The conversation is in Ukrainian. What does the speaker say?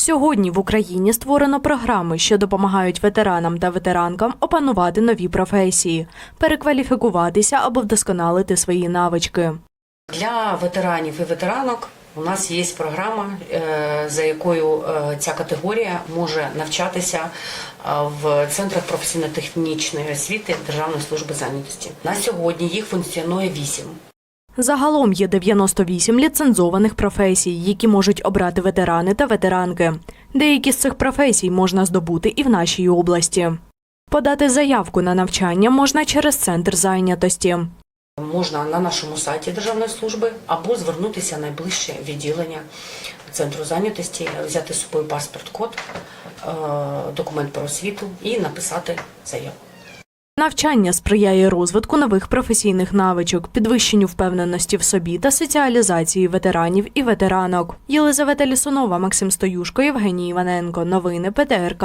Сьогодні в Україні створено програми, що допомагають ветеранам та ветеранкам опанувати нові професії, перекваліфікуватися або вдосконалити свої навички. Для ветеранів і ветеранок у нас є програма, е, за якою е, ця категорія може навчатися е, в центрах професійно-технічної освіти Державної служби зайнятості. На сьогодні їх функціонує вісім. Загалом є 98 ліцензованих професій, які можуть обрати ветерани та ветеранки. Деякі з цих професій можна здобути і в нашій області. Подати заявку на навчання можна через центр зайнятості. Можна на нашому сайті Державної служби або звернутися в найближче відділення центру зайнятості, взяти з собою паспорт-код, е, документ про освіту і написати заяву. Навчання сприяє розвитку нових професійних навичок, підвищенню впевненості в собі та соціалізації ветеранів і ветеранок. Єлизавета Лісунова, Максим Стоюшко, Євгеній Іваненко. Новини ПТРК.